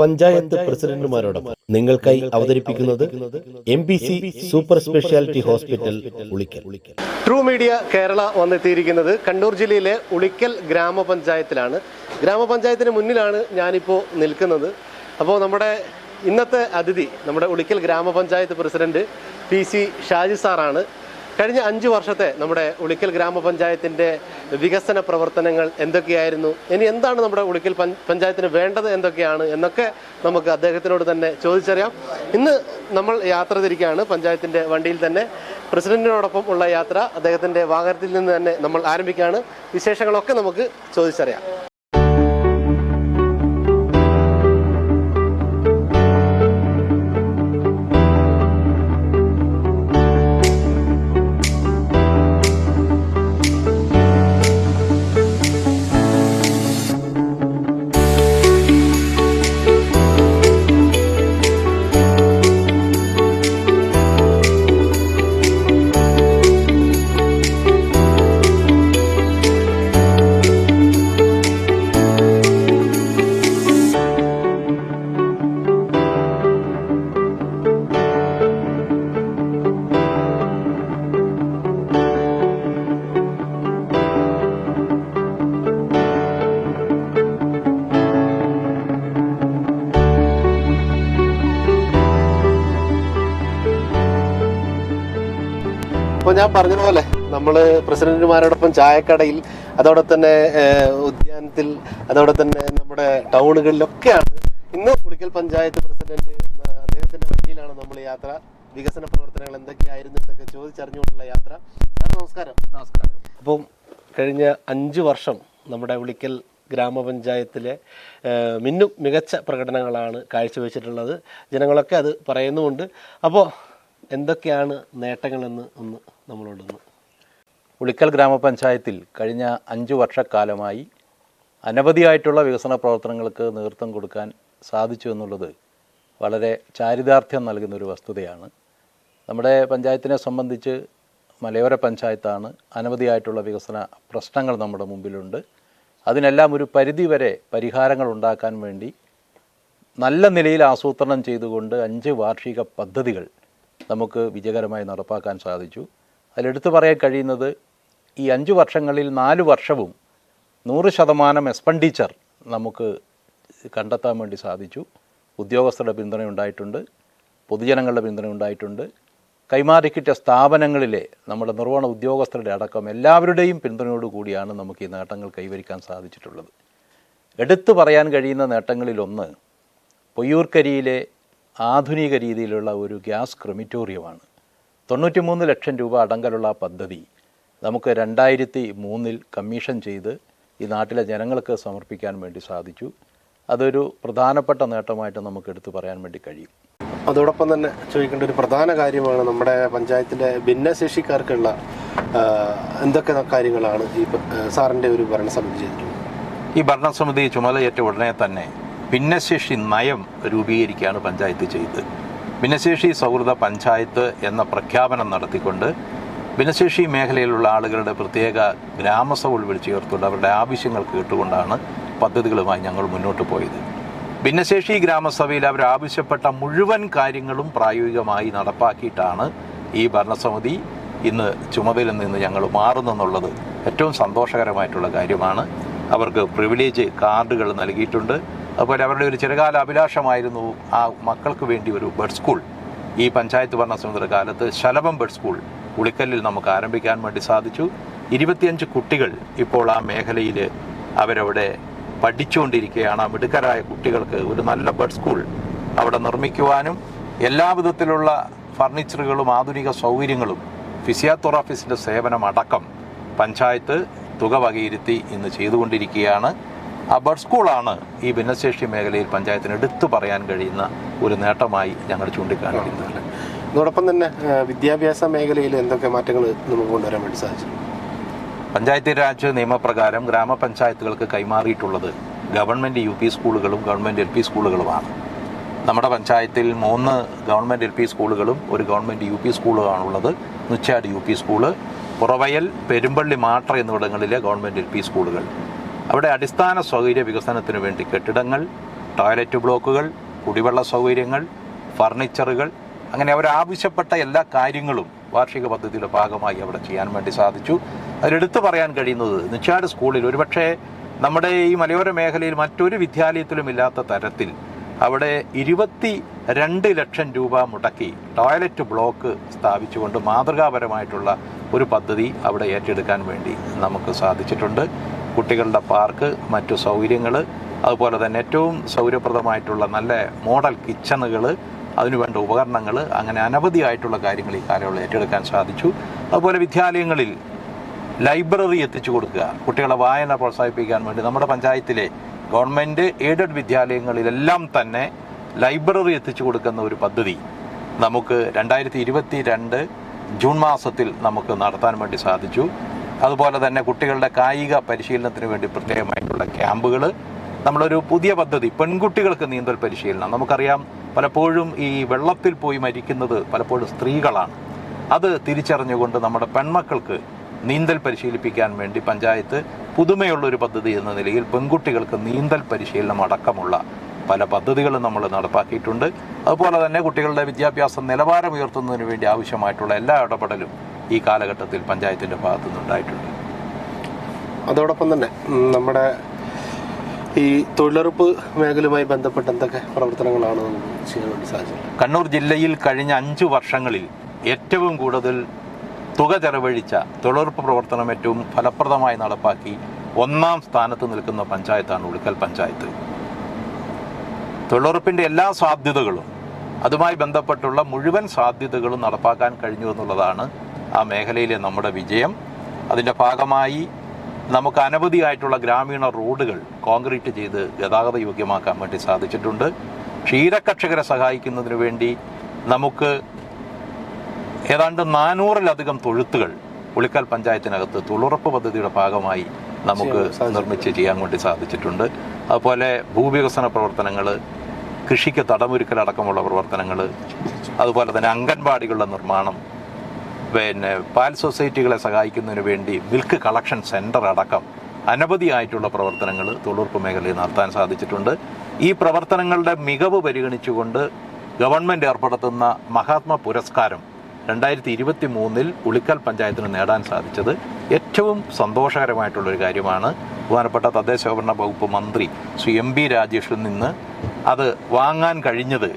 പഞ്ചായത്ത് പ്രസിഡന്റുമാരോടൊപ്പം. നിങ്ങൾക്കായി അവതരിപ്പിക്കുന്നത് M P C super speciality hospital Ulikkal. True media Kerala വന്നെത്തിയിരിക്കുന്നത് Kannur ജില്ലയിലെ ഉളിക്കൽ ഗ്രാമപഞ്ചായത്തിലാണ്. ഗ്രാമപഞ്ചായത്തിന് മുന്നിലാണ് ഞാനിപ്പോൾ നിൽക്കുന്നത്. അപ്പോൾ നമ്മുടെ ഇന്നത്തെ അതിഥി നമ്മുടെ ഉളിക്കൽ ഗ്രാമപഞ്ചായത്ത് പ്രസിഡന്റ് പി സി ഷാജി സാറാണ്. കഴിഞ്ഞ അഞ്ച് വർഷത്തെ നമ്മുടെ ഉളിക്കൽ ഗ്രാമപഞ്ചായത്തിന്റെ വികസന പ്രവർത്തനങ്ങൾ എന്തൊക്കെയായിരുന്നു? ഇനി എന്താണ് നമ്മുടെ ഉളിക്കൽ പഞ്ച് പഞ്ചായത്തിന് വേണ്ടത് എന്തൊക്കെയാണ്? എന്നൊക്കെ നമുക്ക് അദ്ദേഹത്തിനോട് തന്നെ ചോദിച്ചറിയാം. ഇന്ന് നമ്മൾ യാത്ര തിരിക്കുകയാണ് പഞ്ചായത്തിന്റെ വണ്ടിയിൽ തന്നെ പ്രസിഡന്റിനോടൊപ്പം ഉള്ള യാത്ര അദ്ദേഹത്തിന്റെ വാഹനത്തിൽ നിന്ന് തന്നെ നമ്മൾ ആരംഭിക്കുകയാണ്. വിശേഷങ്ങളൊക്കെ നമുക്ക് ചോദിച്ചറിയാം. ഞാൻ പറഞ്ഞതുപോലെ നമ്മൾ പ്രസിഡന്റുമാരോടൊപ്പം ചായക്കടയിൽ അതോടെ തന്നെ ഉദ്യാനത്തിൽ അതോടെ തന്നെ നമ്മുടെ ടൗണുകളിലൊക്കെയാണ് ഇന്ന് കുടിക്കൽ പഞ്ചായത്ത് പ്രസിഡന്റ് അദ്ദേഹത്തിന്റെ വണ്ടിയിലാണ് നമ്മൾ യാത്ര. വികസന പ്രവർത്തനങ്ങൾ എന്തൊക്കെയായിരുന്നു എന്നൊക്കെ ചോദിച്ചറിഞ്ഞുകൊണ്ടുള്ള യാത്ര. സാർ നമസ്കാരം. നമസ്കാരം. അപ്പം കഴിഞ്ഞ അഞ്ച് വർഷം നമ്മുടെ ഉളിക്കൽ ഗ്രാമപഞ്ചായത്തിലെ മിന്നും മികച്ച പ്രകടനങ്ങളാണ് കാഴ്ചവെച്ചിട്ടുള്ളത്. ജനങ്ങളൊക്കെ അത് പറയുന്നുമുണ്ട്. അപ്പോൾ എന്തൊക്കെയാണ് നേട്ടങ്ങളെന്ന് ഒന്ന് നമ്മളോടൊന്ന്. ഉളിക്കൽ ഗ്രാമപഞ്ചായത്തിൽ കഴിഞ്ഞ അഞ്ച് വർഷക്കാലമായി അനവധിയായിട്ടുള്ള വികസന പ്രവർത്തനങ്ങൾക്ക് നേതൃത്വം കൊടുക്കാൻ സാധിച്ചു എന്നുള്ളത് വളരെ ചാരിതാർത്ഥ്യം നൽകുന്ന ഒരു വസ്തുതയാണ്. നമ്മുടെ പഞ്ചായത്തിനെ സംബന്ധിച്ച് മലയോര പഞ്ചായത്താണ് അനവധിയായിട്ടുള്ള വികസന പ്രശ്നങ്ങൾ നമ്മുടെ മുമ്പിലുണ്ട്. അതിനെല്ലാം ഒരു പരിധിവരെ പരിഹാരങ്ങൾ ഉണ്ടാക്കാൻ വേണ്ടി നല്ല നിലയിൽ ആസൂത്രണം ചെയ്തുകൊണ്ട് അഞ്ച് വാർഷിക പദ്ധതികൾ നമുക്ക് വിജയകരമായി നടപ്പാക്കാൻ സാധിച്ചു. അതിലെടുത്തു പറയാൻ കഴിയുന്നത് ഈ അഞ്ച് വർഷങ്ങളിൽ നാല് വർഷവും നൂറ് ശതമാനം എക്സ്പെൻഡിച്ചർ നമുക്ക് കണ്ടെത്താൻ വേണ്ടി സാധിച്ചു. ഉദ്യോഗസ്ഥരുടെ പിന്തുണ ഉണ്ടായിട്ടുണ്ട് പൊതുജനങ്ങളുടെ പിന്തുണ ഉണ്ടായിട്ടുണ്ട് കൈമാറിക്കിട്ടിയ സ്ഥാപനങ്ങളിലെ നമ്മുടെ നിർവഹണ ഉദ്യോഗസ്ഥരുടെ അടക്കം എല്ലാവരുടെയും പിന്തുണയോട് കൂടിയാണ് നമുക്ക് ഈ നേട്ടങ്ങൾ കൈവരിക്കാൻ സാധിച്ചിട്ടുള്ളത്. എടുത്തു പറയാൻ കഴിയുന്ന നേട്ടങ്ങളിലൊന്ന് പൊയ്യൂർക്കരിയിലെ ആധുനിക രീതിയിലുള്ള ഒരു ഗ്യാസ് ക്രിമിറ്റോറിയമാണ്. തൊണ്ണൂറ്റിമൂന്ന് ലക്ഷം രൂപ അടങ്കലുള്ള ആ പദ്ധതി നമുക്ക് രണ്ടായിരത്തി മൂന്നിൽ കമ്മീഷൻ ചെയ്ത് ഈ നാട്ടിലെ ജനങ്ങൾക്ക് സമർപ്പിക്കാൻ വേണ്ടി സാധിച്ചു. അതൊരു പ്രധാനപ്പെട്ട നേട്ടമായിട്ട് നമുക്ക് എടുത്തു പറയാൻ വേണ്ടി കഴിയും. അതോടൊപ്പം തന്നെ ചോദിക്കേണ്ട ഒരു പ്രധാന കാര്യമാണ് നമ്മുടെ പഞ്ചായത്തിലെ ഭിന്നശേഷിക്കാർക്കുള്ള എന്തൊക്കെ കാര്യങ്ങളാണ് ഈ സാറിന്റെ സാറിന്റെ ഒരു ഭരണസമിതി ചെയ്തിട്ടുള്ളത്? ഈ ഭരണസമിതി ചുമതലയേറ്റ ഉടനെ തന്നെ ഭിന്നശേഷി നയം രൂപീകരിക്കുകയാണ് പഞ്ചായത്ത് ചെയ്തത്. ഭിന്നശേഷി സൗഹൃദ പഞ്ചായത്ത് എന്ന പ്രഖ്യാപനം നടത്തിക്കൊണ്ട് ഭിന്നശേഷി മേഖലയിലുള്ള ആളുകളുടെ പ്രത്യേക ഗ്രാമസഭ വിളിച്ചു ചേർത്തുകൊണ്ട് അവരുടെ ആവശ്യങ്ങൾ കേട്ടുകൊണ്ടാണ് പദ്ധതികളുമായി ഞങ്ങൾ മുന്നോട്ട് പോയത്. ഭിന്നശേഷി ഗ്രാമസഭയിൽ അവർ ആവശ്യപ്പെട്ട മുഴുവൻ കാര്യങ്ങളും പ്രായോഗികമായി നടപ്പാക്കിയിട്ടാണ് ഈ ഭരണസമിതി ഇന്ന് ചുമതലയിൽ നിന്ന് ഞങ്ങൾ മാറുന്നെന്നുള്ളത് ഏറ്റവും സന്തോഷകരമായിട്ടുള്ള കാര്യമാണ്. അവർക്ക് പ്രിവിലേജ് കാർഡുകൾ നൽകിയിട്ടുണ്ട്. അതുപോലെ അവരുടെ ഒരു ചിരകാല അഭിലാഷമായിരുന്നു ആ മക്കൾക്ക് വേണ്ടി ഒരു ബഡ് സ്കൂൾ ഈ പഞ്ചായത്ത് ഭരണസമിതിയുടെ കാലത്ത് ശലഭം ബഡ് സ്കൂൾ ഉളിക്കല്ലിൽ നമുക്ക് ആരംഭിക്കാൻ വേണ്ടി സാധിച്ചു. ഇരുപത്തിയഞ്ച് കുട്ടികൾ ഇപ്പോൾ ആ മേഖലയിൽ അവരവിടെ പഠിച്ചുകൊണ്ടിരിക്കുകയാണ്. ആ മിടുക്കരായ കുട്ടികൾക്ക് ഒരു നല്ല ബഡ് സ്കൂൾ അവിടെ നിർമ്മിക്കുവാനും എല്ലാ വിധത്തിലുള്ള ഫർണിച്ചറുകളും ആധുനിക സൗകര്യങ്ങളും ഫിസിയോതെറാപ്പിസ്റ്റിന്റെ സേവനം അടക്കം പഞ്ചായത്ത് തുക വകയിരുത്തി ഇന്ന് ചെയ്തുകൊണ്ടിരിക്കുകയാണ്. ബഡ് സ്കൂളാണ് ഈ ഭിന്നശേഷി മേഖലയിൽ പഞ്ചായത്തിന് എടുത്തു പറയാൻ കഴിയുന്ന ഒരു നേട്ടമായി ഞങ്ങൾ ചൂണ്ടിക്കാണിക്കുന്നത്. അതോടൊപ്പം തന്നെ വിദ്യാഭ്യാസ മേഖലയിൽ എന്തൊക്കെ മാറ്റങ്ങൾ നമുക്ക് കൊണ്ടുവരാൻ വേണ്ടി സാധിച്ചു? പഞ്ചായത്ത് രാജ് നിയമപ്രകാരം ഗ്രാമപഞ്ചായത്തുകൾക്ക് കൈമാറിയിട്ടുള്ളത് ഗവൺമെന്റ് യു പി സ്കൂളുകളും ഗവൺമെന്റ് എൽ പി സ്കൂളുകളുമാണ്. നമ്മുടെ പഞ്ചായത്തിൽ മൂന്ന് ഗവൺമെന്റ് എൽ പി സ്കൂളുകളും ഒരു government U P സ്കൂളുമാണുള്ളത് Nuchad U P school Puravayal Perumpalli മാട്ര എന്നിവിടങ്ങളിലെ ഗവൺമെന്റ് എൽ പി സ്കൂളുകൾ. അവിടെ അടിസ്ഥാന സൗകര്യ വികസനത്തിന് വേണ്ടി കെട്ടിടങ്ങൾ ടോയ്ലറ്റ് ബ്ലോക്കുകൾ കുടിവെള്ള സൗകര്യങ്ങൾ ഫർണിച്ചറുകൾ അങ്ങനെ അവരാവശ്യപ്പെട്ട എല്ലാ കാര്യങ്ങളും വാർഷിക പദ്ധതിയുടെ ഭാഗമായി അവിടെ ചെയ്യാൻ വേണ്ടി സാധിച്ചു. അതിലെടുത്തു പറയാൻ കഴിയുന്നത് നിച്ചാട് സ്കൂളിൽ ഒരുപക്ഷെ നമ്മുടെ ഈ മലയോര മേഖലയിൽ മറ്റൊരു വിദ്യാലയത്തിലും ഇല്ലാത്ത തരത്തിൽ അവിടെ ഇരുപത്തി രണ്ട് ലക്ഷം രൂപ മുടക്കി ടോയ്ലറ്റ് ബ്ലോക്ക് സ്ഥാപിച്ചുകൊണ്ട് മാതൃകാപരമായിട്ടുള്ള ഒരു പദ്ധതി അവിടെ ഏറ്റെടുക്കാൻ വേണ്ടി നമുക്ക് സാധിച്ചിട്ടുണ്ട്. കുട്ടികളുടെ പാർക്ക് മറ്റു സൗകര്യങ്ങൾ അതുപോലെ തന്നെ ഏറ്റവും സൗകര്യപ്രദമായിട്ടുള്ള നല്ല മോഡൽ കിച്ചണുകൾ അതിനുവേണ്ട ഉപകരണങ്ങൾ അങ്ങനെ അനവധിയായിട്ടുള്ള കാര്യങ്ങൾ ഈ കാലയളവിൽ ഏറ്റെടുക്കാൻ സാധിച്ചു. അതുപോലെ വിദ്യാലയങ്ങളിൽ ലൈബ്രറി എത്തിച്ചു കൊടുക്കുക കുട്ടികളെ വായന പ്രോത്സാഹിപ്പിക്കാൻ വേണ്ടി. നമ്മുടെ പഞ്ചായത്തിലെ ഗവൺമെന്റ് എയ്ഡഡ് വിദ്യാലയങ്ങളിലെല്ലാം തന്നെ ലൈബ്രറി എത്തിച്ചു കൊടുക്കുന്ന ഒരു പദ്ധതി നമുക്ക് രണ്ടായിരത്തി ഇരുപത്തി രണ്ട് ജൂൺ മാസത്തിൽ നമുക്ക് നടത്താൻ വേണ്ടി സാധിച്ചു. അതുപോലെ തന്നെ കുട്ടികളുടെ കായിക പരിശീലനത്തിന് വേണ്ടി പ്രത്യേകമായിട്ടുള്ള ക്യാമ്പുകൾ നമ്മളൊരു പുതിയ പദ്ധതി പെൺകുട്ടികൾക്ക് നീന്തൽ പരിശീലനം. നമുക്കറിയാം പലപ്പോഴും ഈ വെള്ളത്തിൽ പോയി മരിക്കുന്നത് പലപ്പോഴും സ്ത്രീകളാണ്. അത് തിരിച്ചറിഞ്ഞുകൊണ്ട് നമ്മുടെ പെൺമക്കൾക്ക് നീന്തൽ പരിശീലിപ്പിക്കാൻ വേണ്ടി പഞ്ചായത്ത് പുതുമയുള്ള ഒരു പദ്ധതി എന്ന നിലയിൽ പെൺകുട്ടികൾക്ക് നീന്തൽ പരിശീലനം അടക്കമുള്ള പല പദ്ധതികളും നമ്മൾ നടപ്പാക്കിയിട്ടുണ്ട്. അതുപോലെ തന്നെ കുട്ടികളുടെ വിദ്യാഭ്യാസ നിലവാരം ഉയർത്തുന്നതിന് വേണ്ടി ആവശ്യമായിട്ടുള്ള എല്ലാ ഇടപെടലും ഈ കാലഘട്ടത്തിൽ പഞ്ചായത്തിന്റെ ഭാഗത്തു നിന്നുണ്ടായിട്ടുണ്ട് അതോടൊപ്പം തന്നെ നമ്മുടെ ഈ തൊഴിലുറപ്പ് മേഖലയുമായി ബന്ധപ്പെട്ട് എന്തൊക്കെ പ്രവർത്തനങ്ങളാണ് ചെയ്യാൻ വേണ്ടി സാധിച്ചത് കണ്ണൂർ ജില്ലയിൽ കഴിഞ്ഞ അഞ്ച് വർഷങ്ങളിൽ ഏറ്റവും കൂടുതൽ തുക ചെലവഴിച്ച തൊഴിലുറപ്പ് പ്രവർത്തനം ഏറ്റവും ഫലപ്രദമായി നടപ്പാക്കി ഒന്നാം സ്ഥാനത്ത് നിൽക്കുന്ന പഞ്ചായത്താണ് ഉളിക്കൽ പഞ്ചായത്ത്. തൊഴിലുറപ്പിന്റെ എല്ലാ സാധ്യതകളും അതുമായി ബന്ധപ്പെട്ടുള്ള മുഴുവൻ സാധ്യതകളും നടപ്പാക്കാൻ കഴിഞ്ഞു എന്നുള്ളതാണ് ആ മേഖലയിലെ നമ്മുടെ വിജയം. അതിന്റെ ഭാഗമായി നമുക്ക് അനവധിയായിട്ടുള്ള ഗ്രാമീണ റോഡുകൾ കോൺക്രീറ്റ് ചെയ്ത് ഗതാഗത യോഗ്യമാക്കാൻ വേണ്ടി സാധിച്ചിട്ടുണ്ട്. ക്ഷീരകർഷകരെ സഹായിക്കുന്നതിന് വേണ്ടി നമുക്ക് ഏതാണ്ട് നാനൂറിലധികം തൊഴുത്തുകൾ ഉളിക്കൽ പഞ്ചായത്തിനകത്ത് തൊഴിലുറപ്പ് പദ്ധതിയുടെ ഭാഗമായി നമുക്ക് നിർമ്മിച്ച് ചെയ്യാൻ വേണ്ടി സാധിച്ചിട്ടുണ്ട്. അതുപോലെ ഭൂവികസന പ്രവർത്തനങ്ങൾ കൃഷിക്ക് തടമൊരുക്കലടക്കമുള്ള പ്രവർത്തനങ്ങൾ അതുപോലെ തന്നെ അംഗൻവാടികളുടെ നിർമ്മാണം പിന്നെ പാൽ സൊസൈറ്റികളെ സഹായിക്കുന്നതിന് വേണ്ടി മിൽക്ക് കളക്ഷൻ സെന്റർ അടക്കം അനവധിയായിട്ടുള്ള പ്രവർത്തനങ്ങൾ തൊഴിലുറപ്പ് മേഖലയിൽ നടത്താൻ സാധിച്ചിട്ടുണ്ട്. ഈ പ്രവർത്തനങ്ങളുടെ മികവ് പരിഗണിച്ചുകൊണ്ട് ഗവൺമെന്റ് ഏർപ്പെടുത്തുന്ന മഹാത്മാ പുരസ്കാരം രണ്ടായിരത്തി ഇരുപത്തി മൂന്നിൽ ഉളിക്കൽ പഞ്ചായത്തിന് നേടാൻ സാധിച്ചത് ഏറ്റവും സന്തോഷകരമായിട്ടുള്ളൊരു കാര്യമാണ്. ബഹുമാനപ്പെട്ട തദ്ദേശഭരണ വകുപ്പ് മന്ത്രി ശ്രീ എം ബി രാജേഷിൽ നിന്ന് അത് വാങ്ങാൻ കഴിഞ്ഞത്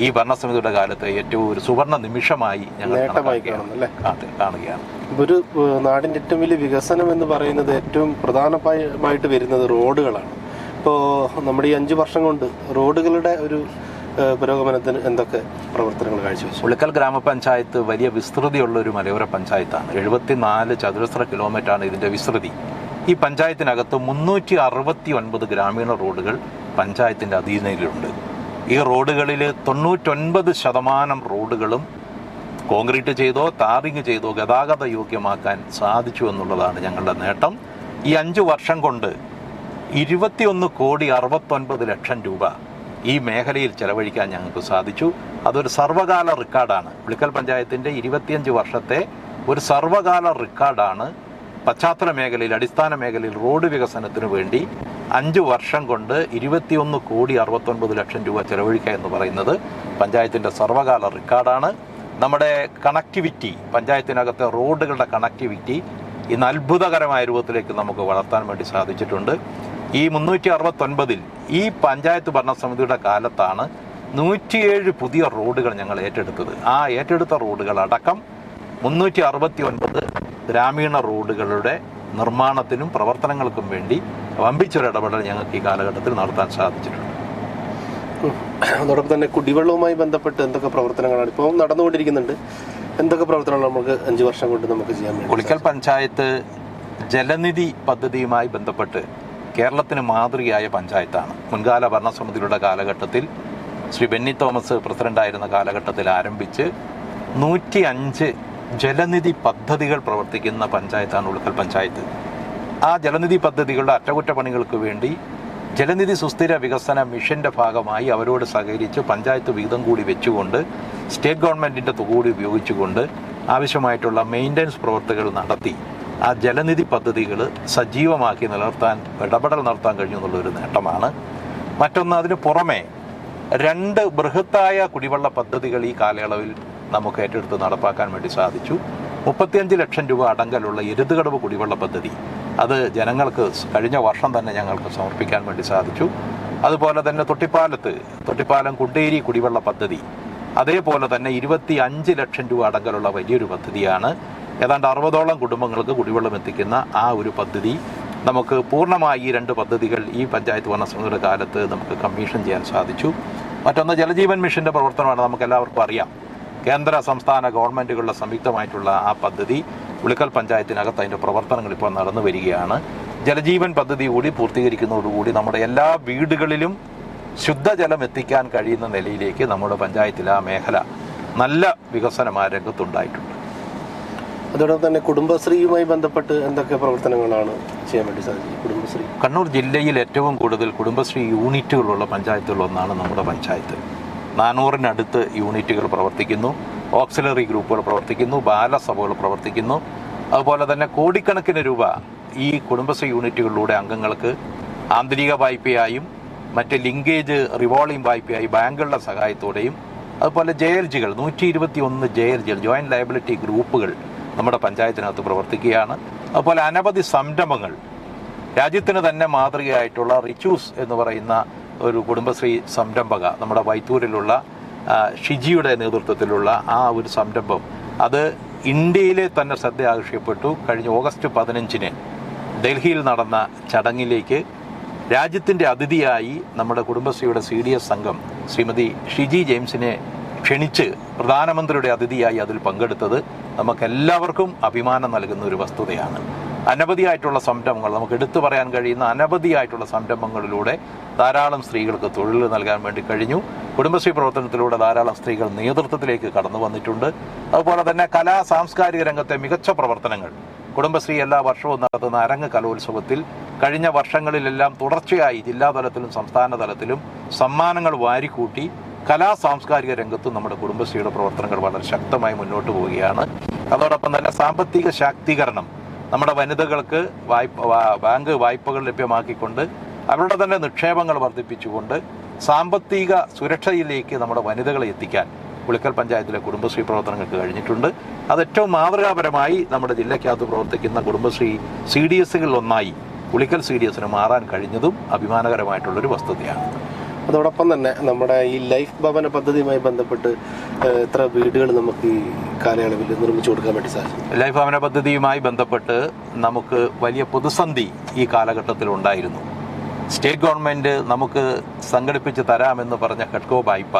ഈ ഭരണസമിതിയുടെ കാലത്ത് ഏറ്റവും ഒരു സുവർണ നിമിഷമായി ഞങ്ങൾ കാണുകയാണ്. ഒരു നാടിന്റെ നാടിന്റെ ഏറ്റവും വലിയ വികസനം എന്ന് പറയുന്നത് ഏറ്റവും പ്രധാനമായിട്ട് വരുന്നത് റോഡുകളാണ്. ഇപ്പോൾ നമ്മുടെ ഈ അഞ്ച് വർഷം കൊണ്ട് റോഡുകളുടെ ഒരു പുരോഗമനത്തിന് എന്തൊക്കെ പ്രവർത്തനങ്ങൾ കാഴ്ചവെച്ചു? ഉളിക്കൽ ഗ്രാമപഞ്ചായത്ത് വലിയ വിസ്തൃതിയുള്ള ഒരു മലയോര പഞ്ചായത്താണ്. എഴുപത്തിനാല് ചതുരശ്ര കിലോമീറ്റർ ആണ് ഇതിന്റെ വിസ്തൃതി. ഈ പഞ്ചായത്തിനകത്ത് മുന്നൂറ്റി അറുപത്തി ഒൻപത് ഗ്രാമീണ റോഡുകൾ പഞ്ചായത്തിന്റെ അധീനതയിലുണ്ട്. ഈ റോഡുകളിൽ തൊണ്ണൂറ്റൊൻപത് ശതമാനം റോഡുകളും കോൺക്രീറ്റ് ചെയ്തോ ടാറിങ് ചെയ്തോ ഗതാഗത യോഗ്യമാക്കാൻ സാധിച്ചു എന്നുള്ളതാണ് ഞങ്ങളുടെ നേട്ടം. ഈ അഞ്ച് വർഷം കൊണ്ട് ഇരുപത്തിയൊന്ന് കോടി അറുപത്തൊൻപത് ലക്ഷം രൂപ ഈ മേഖലയിൽ ചെലവഴിക്കാൻ ഞങ്ങൾക്ക് സാധിച്ചു. അതൊരു സർവകാല റെക്കോർഡാണ് വിളിക്കൽ പഞ്ചായത്തിന്റെ ഇരുപത്തിയഞ്ച് വർഷത്തെ ഒരു സർവകാല റെക്കോർഡാണ് പശ്ചാത്തല മേഖലയിൽ അടിസ്ഥാന മേഖലയിൽ റോഡ് വികസനത്തിന് വേണ്ടി അഞ്ച് വർഷം കൊണ്ട് ഇരുപത്തിയൊന്ന് കോടി അറുപത്തൊൻപത് ലക്ഷം രൂപ ചെലവഴിക്കുക എന്ന് പറയുന്നത് പഞ്ചായത്തിന്റെ സർവകാല റെക്കോർഡാണ്. നമ്മുടെ കണക്ടിവിറ്റി പഞ്ചായത്തിനകത്തെ റോഡുകളുടെ കണക്ടിവിറ്റി ഇന്ന് അത്ഭുതകരമായ രൂപത്തിലേക്ക് നമുക്ക് വളർത്താൻ വേണ്ടി സാധിച്ചിട്ടുണ്ട്. ഈ മുന്നൂറ്റി അറുപത്തൊൻപതിൽ ഈ പഞ്ചായത്ത് ഭരണസമിതിയുടെ കാലത്താണ് നൂറ്റിയേഴ് പുതിയ റോഡുകൾ ഞങ്ങൾ ഏറ്റെടുത്തത്. ആ ഏറ്റെടുത്ത റോഡുകൾ അടക്കം മുന്നൂറ്റി അറുപത്തി ഒൻപത് ഗ്രാമീണ റോഡുകളുടെ നിർമ്മാണത്തിനും പ്രവർത്തനങ്ങൾക്കും വേണ്ടി വമ്പിച്ചൊരു ഇടപെടൽ ഞങ്ങൾക്ക് ഈ കാലഘട്ടത്തിൽ നടത്താൻ സാധിച്ചിട്ടുണ്ട്. അതോടൊപ്പം തന്നെ കുടിവെള്ളവുമായി ബന്ധപ്പെട്ട് എന്തൊക്കെ പ്രവർത്തനങ്ങളാണ്? ഇപ്പോൾ നടന്നുകൊണ്ടിരിക്കുന്നുണ്ട്. എന്തൊക്കെ പ്രവർത്തനങ്ങൾ നമുക്ക് അഞ്ച് വർഷം കൊണ്ട് നമുക്ക് ചെയ്യാൻ കുളിക്കൽ പഞ്ചായത്ത് ജലനിധി പദ്ധതിയുമായി ബന്ധപ്പെട്ട് കേരളത്തിന് മാതൃകയായ പഞ്ചായത്താണ്. മുൻകാല ഭരണസമിതിയുടെ കാലഘട്ടത്തിൽ ശ്രീ ബെന്നി തോമസ് പ്രസിഡന്റായിരുന്ന കാലഘട്ടത്തിൽ ആരംഭിച്ച് നൂറ്റി അഞ്ച് ജലനിധി പദ്ധതികൾ പ്രവർത്തിക്കുന്ന പഞ്ചായത്താണ് ഉളുക്കൽ പഞ്ചായത്ത്. ആ ജലനിധി പദ്ധതികളുടെ അറ്റകുറ്റപ്പണികൾക്ക് വേണ്ടി ജലനിധി സുസ്ഥിര വികസന മിഷന്റെ ഭാഗമായി അവരോട് സഹകരിച്ച് പഞ്ചായത്ത് വിഹിതം കൂടി വെച്ചുകൊണ്ട് സ്റ്റേറ്റ് ഗവൺമെന്റിന്റെ തുക കൂടി ഉപയോഗിച്ചുകൊണ്ട് ആവശ്യമായിട്ടുള്ള മെയിന്റനൻസ് പ്രവർത്തികൾ നടത്തി ആ ജലനിധി പദ്ധതികൾ സജീവമാക്കി നിലനിർത്താൻ ഇടപെടൽ നടത്താൻ കഴിഞ്ഞു എന്നുള്ളൊരു നേട്ടമാണ്. മറ്റൊന്ന് അതിന് പുറമെ രണ്ട് ബൃഹത്തായ കുടിവെള്ള പദ്ധതികൾ ഈ കാലയളവിൽ നമുക്ക് ഏറ്റെടുത്ത് നടപ്പാക്കാൻ വേണ്ടി സാധിച്ചു. മുപ്പത്തിയഞ്ച് ലക്ഷം രൂപ അടങ്കലുള്ള എരുതുകടവ് കുടിവെള്ള പദ്ധതി അത് ജനങ്ങൾക്ക് കഴിഞ്ഞ വർഷം തന്നെ ഞങ്ങൾക്ക് സമർപ്പിക്കാൻ വേണ്ടി സാധിച്ചു. അതുപോലെ തന്നെ തൊട്ടിപ്പാലത്ത് തൊട്ടിപ്പാലം കുണ്ടേരി കുടിവെള്ള പദ്ധതി അതേപോലെ തന്നെ ഇരുപത്തി അഞ്ച് ലക്ഷം രൂപ അടങ്കലുള്ള വലിയൊരു പദ്ധതിയാണ്. ഏതാണ്ട് അറുപതോളം കുടുംബങ്ങൾക്ക് കുടിവെള്ളം എത്തിക്കുന്ന ആ ഒരു പദ്ധതി. നമുക്ക് പൂർണമായി ഈ രണ്ട് പദ്ധതികൾ ഈ പഞ്ചായത്ത് ഭരണസമിതിയുടെ കാലത്ത് നമുക്ക് കമ്മീഷൻ ചെയ്യാൻ സാധിച്ചു. മറ്റൊന്ന് ജലജീവൻ മിഷന്റെ പ്രവർത്തനമാണ് നമുക്ക് എല്ലാവർക്കും അറിയാം. കേന്ദ്ര സംസ്ഥാന ഗവൺമെന്റുകളുടെ സംയുക്തമായിട്ടുള്ള ആ പദ്ധതി ഉളിക്കൽ പഞ്ചായത്തിനകത്ത് അതിന്റെ പ്രവർത്തനങ്ങൾ ഇപ്പോൾ നടന്നു വരികയാണ്. ജലജീവൻ പദ്ധതി കൂടി പൂർത്തീകരിക്കുന്നതോടുകൂടി നമ്മുടെ എല്ലാ വീടുകളിലും ശുദ്ധജലം എത്തിക്കാൻ കഴിയുന്ന നിലയിലേക്ക് നമ്മുടെ പഞ്ചായത്തിൽ ആ മേഖല നല്ല വികസനം ആ രംഗത്തുണ്ടായിട്ടുണ്ട്. അതോടൊപ്പം തന്നെ കുടുംബശ്രീയുമായി ബന്ധപ്പെട്ട് എന്തൊക്കെ പ്രവർത്തനങ്ങളാണ് ചെയ്യാൻ വേണ്ടി സാധിക്കുന്നത് കുടുംബശ്രീ. കണ്ണൂർ ജില്ലയിൽ ഏറ്റവും കൂടുതൽ കുടുംബശ്രീ യൂണിറ്റുകളുള്ള പഞ്ചായത്തുകളൊന്നാണ് നമ്മുടെ പഞ്ചായത്ത്. നാനൂറിനടുത്ത് യൂണിറ്റുകൾ പ്രവർത്തിക്കുന്നു. ഓക്സിലറി ഗ്രൂപ്പുകൾ പ്രവർത്തിക്കുന്നു. ബാലസഭകൾ പ്രവർത്തിക്കുന്നു. അതുപോലെ തന്നെ കോടിക്കണക്കിന് രൂപ ഈ കുടുംബശ്രീ യൂണിറ്റുകളിലൂടെ അംഗങ്ങൾക്ക് ആന്തരിക വായ്പയായും മറ്റ് ലിങ്കേജ് റിവോൾവിംഗ് വായ്പയായി ബാങ്കുകളുടെ സഹായത്തോടെയും അതുപോലെ ജെ എൽ ജികൾ നൂറ്റി ഇരുപത്തി ഒന്ന് ജെ എൽ ജികൾ ജോയിന്റ് ലയബിലിറ്റി ഗ്രൂപ്പുകൾ നമ്മുടെ പഞ്ചായത്തിനകത്ത് പ്രവർത്തിക്കുകയാണ്. അതുപോലെ അനവധി സംരംഭങ്ങൾ. രാജ്യത്തിന് തന്നെ മാതൃകയായിട്ടുള്ള റിച്ചൂസ് എന്ന് പറയുന്ന ഒരു കുടുംബശ്രീ സംരംഭക നമ്മുടെ വൈത്തൂരിലുള്ള ഷിജിയുടെ നേതൃത്വത്തിലുള്ള ആ ഒരു സംരംഭം. അത് ഇന്ത്യയിലെ തന്നെ ശ്രദ്ധ ആകർഷിക്കപ്പെട്ടു. കഴിഞ്ഞ ഓഗസ്റ്റ് പതിനഞ്ചിന് ഡൽഹിയിൽ നടന്ന ചടങ്ങിലേക്ക് രാജ്യത്തിന്റെ അതിഥിയായി നമ്മുടെ കുടുംബശ്രീയുടെ സി ഡി എസ് സംഘം ശ്രീമതി ഷിജി ജെയിംസിനെ ക്ഷണിച്ച് പ്രധാനമന്ത്രിയുടെ അതിഥിയായി അതിൽ പങ്കെടുത്തത് നമുക്കെല്ലാവർക്കും അഭിമാനം നൽകുന്ന ഒരു വസ്തുതയാണ്. അനവധിയായിട്ടുള്ള സംരംഭങ്ങൾ നമുക്ക് എടുത്തു പറയാൻ കഴിയുന്ന അനവധിയായിട്ടുള്ള സംരംഭങ്ങളിലൂടെ ധാരാളം സ്ത്രീകൾക്ക് തൊഴിൽ നൽകാൻ വേണ്ടി കഴിഞ്ഞു. കുടുംബശ്രീ പ്രവർത്തനത്തിലൂടെ ധാരാളം സ്ത്രീകൾ നേതൃത്വത്തിലേക്ക് കടന്നു വന്നിട്ടുണ്ട്. അതുപോലെ തന്നെ കലാ സാംസ്കാരിക രംഗത്തെ മികച്ച പ്രവർത്തനങ്ങൾ. കുടുംബശ്രീ എല്ലാ വർഷവും നടത്തുന്ന അരങ്ങ് കലോത്സവത്തിൽ കഴിഞ്ഞ വർഷങ്ങളിലെല്ലാം തുടർച്ചയായി ജില്ലാതലത്തിലും സംസ്ഥാന തലത്തിലും സമ്മാനങ്ങൾ വാരിക്കൂട്ടി കലാ സാംസ്കാരിക രംഗത്തും നമ്മുടെ കുടുംബശ്രീയുടെ പ്രവർത്തനങ്ങൾ വളരെ ശക്തമായി മുന്നോട്ട് പോവുകയാണ്. അതോടൊപ്പം തന്നെ സാമ്പത്തിക ശാക്തീകരണം നമ്മുടെ വനിതകൾക്ക് വായ്പ ബാങ്ക് വായ്പകൾ ലഭ്യമാക്കിക്കൊണ്ട് അവരുടെ തന്നെ നിക്ഷേപങ്ങൾ വർദ്ധിപ്പിച്ചുകൊണ്ട് സാമ്പത്തിക സുരക്ഷയിലേക്ക് നമ്മുടെ വനിതകളെ എത്തിക്കാൻ പുളിക്കൽ പഞ്ചായത്തിലെ കുടുംബശ്രീ പ്രവർത്തനങ്ങൾക്ക് കഴിഞ്ഞിട്ടുണ്ട്. അത് ഏറ്റവും മാതൃകാപരമായി നമ്മുടെ ജില്ലയ്ക്കകത്ത് പ്രവർത്തിക്കുന്ന കുടുംബശ്രീ സി ഡി എസുകളിൽ ഒന്നായി പുളിക്കൽ സി ഡി എസിന് മാറാൻ കഴിഞ്ഞതും അഭിമാനകരമായിട്ടുള്ളൊരു വസ്തുതയാണ്. അതോടൊപ്പം തന്നെ നമ്മുടെ ഈ ലൈഫ് ഭവന പദ്ധതിയുമായി ബന്ധപ്പെട്ട് എത്ര വീടുകൾ നമുക്ക് ഈ കാലയളവിൽ നിർമ്മിച്ചു കൊടുക്കാൻ വേണ്ടി സാധിച്ചു ലൈഫ് ഭവന പദ്ധതിയുമായി ബന്ധപ്പെട്ട് നമുക്ക് വലിയ പ്രതിസന്ധി ഈ കാലഘട്ടത്തിൽ ഉണ്ടായിരുന്നു. സ്റ്റേറ്റ് ഗവൺമെന്റ് നമുക്ക് സംഘടിപ്പിച്ച് തരാമെന്ന് പറഞ്ഞ ഹെഡ്കോ വായ്പ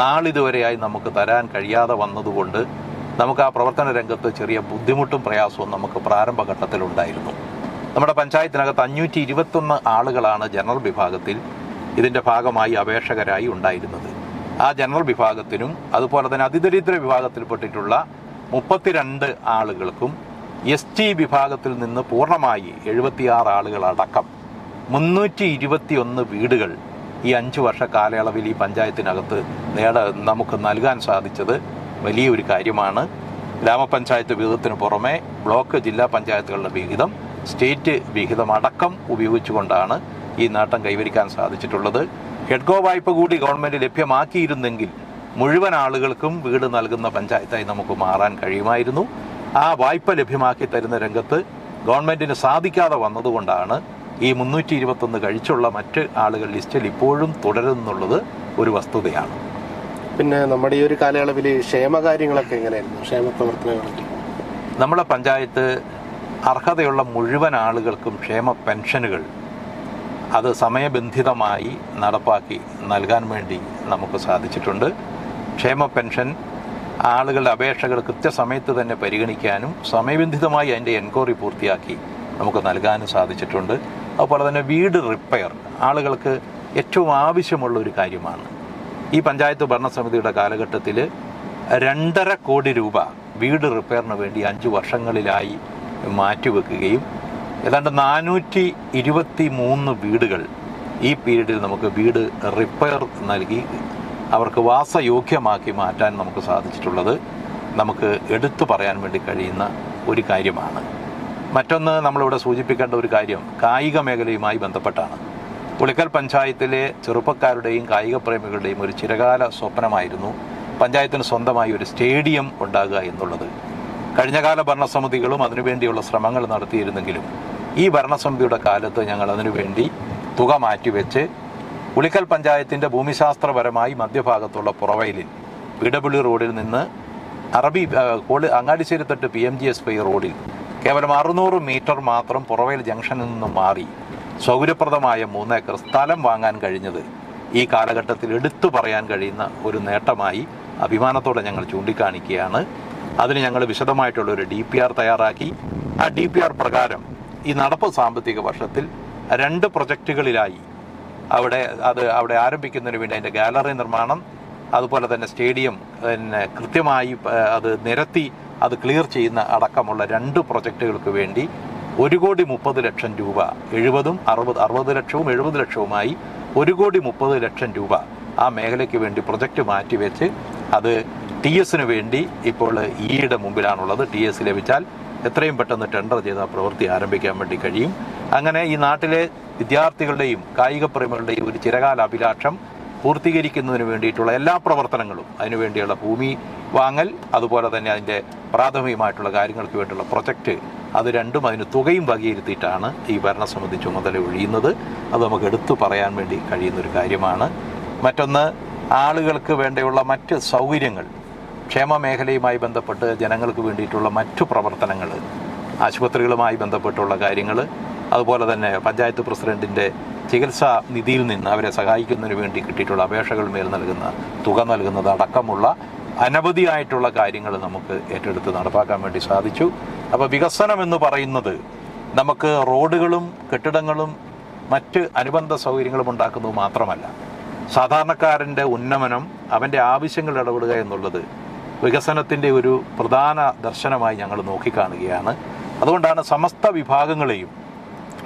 നാളിതുവരെയായി നമുക്ക് തരാൻ കഴിയാതെ വന്നതുകൊണ്ട് നമുക്ക് ആ പ്രവർത്തന രംഗത്ത് ചെറിയ ബുദ്ധിമുട്ടും പ്രയാസവും നമുക്ക് പ്രാരംഭഘട്ടത്തിൽ ഉണ്ടായിരുന്നു നമ്മുടെ പഞ്ചായത്തിനകത്ത് അഞ്ഞൂറ്റി ഇരുപത്തൊന്ന് ആളുകളാണ് ജനറൽ വിഭാഗത്തിൽ ഇതിന്റെ ഭാഗമായി അപേക്ഷകരായി ഉണ്ടായിരുന്നത്. ആ ജനറൽ വിഭാഗത്തിനും അതുപോലെ തന്നെ അതിദരിദ്ര വിഭാഗത്തിൽപ്പെട്ടിട്ടുള്ള മുപ്പത്തിരണ്ട് ആളുകൾക്കും എസ് ടി വിഭാഗത്തിൽ നിന്ന് പൂർണമായി എഴുപത്തിയാറ് ആളുകളടക്കം മുന്നൂറ്റി ഇരുപത്തിയൊന്ന് വീടുകൾ ഈ അഞ്ച് വർഷ കാലയളവിൽ ഈ പഞ്ചായത്തിനകത്ത് നേട നമുക്ക് നൽകാൻ സാധിച്ചത് വലിയൊരു കാര്യമാണ്. ഗ്രാമപഞ്ചായത്ത് വിഹിതത്തിന് പുറമെ ബ്ലോക്ക് ജില്ലാ പഞ്ചായത്തുകളുടെ വിഹിതം സ്റ്റേറ്റ് വിഹിതം അടക്കം ഉപയോഗിച്ചുകൊണ്ടാണ് ഈ നേട്ടം കൈവരിക്കാൻ സാധിച്ചിട്ടുള്ളത്. ഹെഡ്കോ വായ്പ കൂടി ഗവൺമെന്റ് ലഭ്യമാക്കിയിരുന്നെങ്കിൽ മുഴുവൻ ആളുകൾക്കും വീട് നൽകുന്ന പഞ്ചായത്തായി നമുക്ക് മാറാൻ കഴിയുമായിരുന്നു. ആ വായ്പ ലഭ്യമാക്കി തരുന്ന രംഗത്ത് ഗവൺമെന്റിന് സാധിക്കാതെ വന്നതുകൊണ്ടാണ് ഈ മുന്നൂറ്റി ഇരുപത്തൊന്ന് കഴിച്ചുള്ള മറ്റ് ആളുകൾ ലിസ്റ്റിൽ ഇപ്പോഴും തുടരുന്നുള്ളത് ഒരു വസ്തുതയാണ്. പിന്നെ നമ്മുടെ ഈ ഒരു കാലയളവിൽ ക്ഷേമകാര്യങ്ങളൊക്കെ എങ്ങനെയായിരുന്നു? ക്ഷേമ പ്രവർത്തനങ്ങളൊക്കെ. നമ്മുടെ പഞ്ചായത്ത് അർഹതയുള്ള മുഴുവൻ ആളുകൾക്കും ക്ഷേമ പെൻഷനുകൾ അത് സമയബന്ധിതമായി നടപ്പാക്കി നൽകാൻ വേണ്ടി നമുക്ക് സാധിച്ചിട്ടുണ്ട്. ക്ഷേമ പെൻഷൻ ആളുകളുടെ അപേക്ഷകൾ കൃത്യസമയത്ത് തന്നെ പരിഗണിക്കാനും സമയബന്ധിതമായി അതിന്റെ എൻക്വയറി പൂർത്തിയാക്കി നമുക്ക് നൽകാനും സാധിച്ചിട്ടുണ്ട്. അതുപോലെ തന്നെ വീട് റിപ്പയർ ആളുകൾക്ക് ഏറ്റവും ആവശ്യമുള്ള ഒരു കാര്യമാണ്. ഈ പഞ്ചായത്ത് ഭരണസമിതിയുടെ കാലഘട്ടത്തിൽ രണ്ടര കോടി രൂപ വീട് റിപ്പയറിന് വേണ്ടി അഞ്ച് വർഷങ്ങളിലായി മാറ്റിവെക്കുകയും ഏതാണ്ട് നാനൂറ്റി ഇരുപത്തി മൂന്ന് വീടുകൾ ഈ പീരീഡിൽ നമുക്ക് വീട് റിപ്പയർ നൽകി അവർക്ക് വാസയോഗ്യമാക്കി മാറ്റാൻ നമുക്ക് സാധിച്ചിട്ടുള്ളത് നമുക്ക് എടുത്തു പറയാൻ വേണ്ടി കഴിയുന്ന ഒരു കാര്യമാണ്. മറ്റൊന്ന് നമ്മളിവിടെ സൂചിപ്പിക്കേണ്ട ഒരു കാര്യം കായിക മേഖലയുമായി ബന്ധപ്പെട്ടാണ്. പുളിക്കൽ പഞ്ചായത്തിലെ ചെറുപ്പക്കാരുടെയും കായിക പ്രേമികളുടെയും ഒരു ചിരകാല സ്വപ്നമായിരുന്നു പഞ്ചായത്തിന് സ്വന്തമായി ഒരു സ്റ്റേഡിയം ഉണ്ടാകുക എന്നുള്ളത്. കഴിഞ്ഞകാല ഭരണസമിതികളും അതിനുവേണ്ടിയുള്ള ശ്രമങ്ങൾ നടത്തിയിരുന്നെങ്കിലും ഈ ഭരണസമിതിയുടെ കാലത്ത് ഞങ്ങൾ അതിനു വേണ്ടി തുക മാറ്റിവെച്ച് ഉളിക്കൽ പഞ്ചായത്തിന്റെ ഭൂമിശാസ്ത്രപരമായി മധ്യഭാഗത്തുള്ള പുറവയിലിൽ പി ഡബ്ല്യു റോഡിൽ നിന്ന് അറബി കോളി അങ്ങാടിശ്ശേരി തൊട്ട് P M G S Y റോഡിൽ കേവലം അറുന്നൂറ് മീറ്റർ മാത്രം പുറവയിൽ ജംഗ്ഷനിൽ നിന്നും മാറി സൗകര്യപ്രദമായ മൂന്നേക്കർ സ്ഥലം വാങ്ങാൻ കഴിഞ്ഞത് ഈ കാലഘട്ടത്തിൽ എടുത്തു പറയാൻ കഴിയുന്ന ഒരു നേട്ടമായി അഭിമാനത്തോടെ ഞങ്ങൾ ചൂണ്ടിക്കാണിക്കുകയാണ്. അതിന് ഞങ്ങൾ വിശദമായിട്ടുള്ള ഒരു ഡി പി ആർ തയ്യാറാക്കി. ആ ഡി പി ആർ പ്രകാരം ഈ നടപ്പ് സാമ്പത്തിക വർഷത്തിൽ രണ്ട് പ്രൊജക്റ്റുകളിലായി അവിടെ അത് അവിടെ ആരംഭിക്കുന്നതിന് വേണ്ടി അതിന്റെ ഗാലറി നിർമ്മാണം അതുപോലെ തന്നെ സ്റ്റേഡിയം പിന്നെ കൃത്യമായി അത് നിരത്തി അത് ക്ലിയർ ചെയ്യുന്ന അടക്കമുള്ള രണ്ട് പ്രൊജക്റ്റുകൾക്ക് വേണ്ടി ഒരു കോടി മുപ്പത് ലക്ഷം രൂപ എഴുപതും അറുപത് അറുപത് ലക്ഷവും എഴുപത് ലക്ഷവുമായി ഒരു കോടി മുപ്പത് ലക്ഷം രൂപ ആ മേഖലയ്ക്ക് വേണ്ടി പ്രൊജക്റ്റ് മാറ്റിവെച്ച് അത് ടി എസിന് വേണ്ടി ഇപ്പോൾ ഇയുടെ മുമ്പിലാണുള്ളത്. ടി എസ് ലഭിച്ചാൽ എത്രയും പെട്ടെന്ന് ടെൻഡർ ചെയ്ത് ആ പ്രവൃത്തി ആരംഭിക്കാൻ വേണ്ടി കഴിയും. അങ്ങനെ ഈ നാട്ടിലെ വിദ്യാർത്ഥികളുടെയും കായിക പ്രേമികളുടെയും ഒരു ചിരകാല അഭിലാഷം പൂർത്തീകരിക്കുന്നതിന് വേണ്ടിയിട്ടുള്ള എല്ലാ പ്രവർത്തനങ്ങളും അതിനുവേണ്ടിയുള്ള ഭൂമി വാങ്ങൽ അതുപോലെ തന്നെ അതിന്റെ പ്രാഥമികമായിട്ടുള്ള കാര്യങ്ങൾക്ക് വേണ്ടിയുള്ള പ്രൊജക്റ്റ് അത് രണ്ടും അതിന് തുകയും വകയിരുത്തിയിട്ടാണ് ഈ ഭരണസമിതി ചുമതല ഒഴിയുന്നത്. അത് നമുക്ക് എടുത്തു പറയാൻ വേണ്ടി കഴിയുന്നൊരു കാര്യമാണ്. മറ്റൊന്ന് ആളുകൾക്ക് വേണ്ടിയുള്ള മറ്റ് സൗകര്യങ്ങൾ ക്ഷേമ മേഖലയുമായി ബന്ധപ്പെട്ട് ജനങ്ങൾക്ക് വേണ്ടിയിട്ടുള്ള മറ്റു പ്രവർത്തനങ്ങൾ ആശുപത്രികളുമായി ബന്ധപ്പെട്ടുള്ള കാര്യങ്ങൾ അതുപോലെ തന്നെ പഞ്ചായത്ത് പ്രസിഡന്റിന്റെ ചികിത്സാ നിധിയിൽ നിന്ന് അവരെ സഹായിക്കുന്നതിന് വേണ്ടി കിട്ടിയിട്ടുള്ള അപേക്ഷകൾ മേൽ നൽകുന്ന തുക നൽകുന്നത് അടക്കമുള്ള അനവധിയായിട്ടുള്ള കാര്യങ്ങൾ നമുക്ക് ഏറ്റെടുത്ത് നടപ്പാക്കാൻ വേണ്ടി സാധിച്ചു. അപ്പോൾ വികസനം എന്ന് പറയുന്നത് നമുക്ക് റോഡുകളും കെട്ടിടങ്ങളും മറ്റ് അനുബന്ധ സൗകര്യങ്ങളും ഉണ്ടാക്കുന്നത് മാത്രമല്ല സാധാരണക്കാരന്റെ ഉന്നമനം അവന്റെ ആവശ്യങ്ങൾ ഇടപെടുക എന്നുള്ളത് വികസനത്തിന്റെ ഒരു പ്രധാന ദർശനമായി ഞങ്ങൾ നോക്കിക്കാണുകയാണ്. അതുകൊണ്ടാണ് സമസ്ത വിഭാഗങ്ങളെയും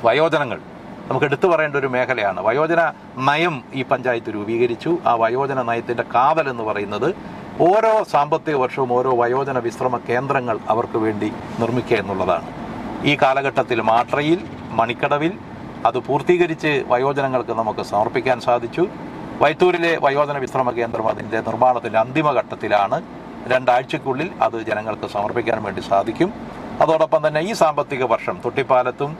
വയോജനങ്ങൾ നമുക്ക് എടുത്തു പറയേണ്ട ഒരു മേഖലയാണ്. വയോജന നയം ഈ പഞ്ചായത്ത് രൂപീകരിച്ചു. ആ വയോജന നയത്തിന്റെ കാതൽ എന്ന് പറയുന്നത് ഓരോ സാമ്പത്തിക വർഷവും ഓരോ വയോജന വിശ്രമ കേന്ദ്രങ്ങൾ അവർക്ക് വേണ്ടി നിർമ്മിക്കുക എന്നുള്ളതാണ്. ഈ കാലഘട്ടത്തിൽ മാട്രയിൽ മണിക്കടവിൽ അത് പൂർത്തീകരിച്ച് വയോജനങ്ങൾക്ക് നമുക്ക് സമർപ്പിക്കാൻ സാധിച്ചു. വൈത്തൂരിലെ വയോജന വിശ്രമ കേന്ദ്രം അതിന്റെ നിർമ്മാണത്തിന്റെ അന്തിമഘട്ടത്തിലാണ് രണ്ടാഴ്ചക്കുള്ളിൽ അത് ജനങ്ങൾക്ക് സമർപ്പിക്കാൻ വേണ്ടി സാധിക്കും. അതോടൊപ്പം തന്നെ ഈ സാമ്പത്തിക വർഷം തൊട്ടിപ്പാലത്തും